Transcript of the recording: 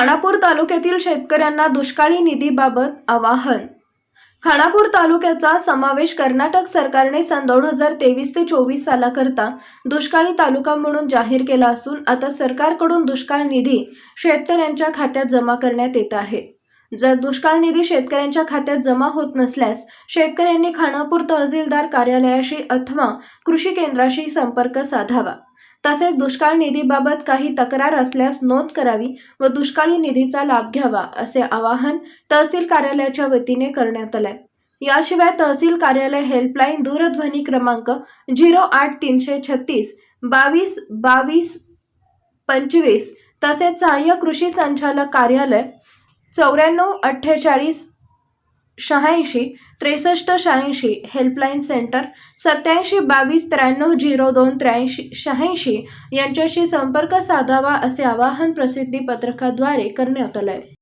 खानापूर तालुक्यातील शेतकऱ्यांना दुष्काळी निधीबाबत आवाहन. खानापूर तालुक्याचा समावेश कर्नाटक सरकारने सन दोन हजार तेवीस ते चोवीस सालाकरता दुष्काळी तालुका म्हणून जाहीर केला असून आता सरकारकडून दुष्काळ निधी शेतकऱ्यांच्या खात्यात जमा करण्यात येत आहे. जर दुष्काळ निधी शेतकऱ्यांच्या खात्यात जमा होत नसल्यास शेतकऱ्यांनी खानापूर तहसीलदार कार्यालयाशी अथवा कृषी केंद्राशी संपर्क साधावा. तसेच दुष्काळ निधीबाबत काही तक्रार असल्यास नोंद करावी व दुष्काळी निधीचा लाभ घ्यावा असे आवाहन तहसील कार्यालयाच्या वतीने करण्यात आलंय याशिवाय तहसील कार्यालय हेल्पलाईन दूरध्वनी क्रमांक झिरो आठ तीनशे छत्तीस बावीस बावीस पंचवीस तसेच सहाय्य कृषी संचालक कार्यालय चौऱ्याण्णव अठ्ठेचाळीस शहाऐंशी त्रेसष्ट शहाऐंशी हेल्पलाईन सेंटर सत्याऐंशी बावीस त्र्याण्णव झिरो दोन त्र्याऐंशी शहाऐंशी यांच्याशी संपर्क साधावा असे आवाहन प्रसिद्धी पत्रकाद्वारे करण्यात आलं आहे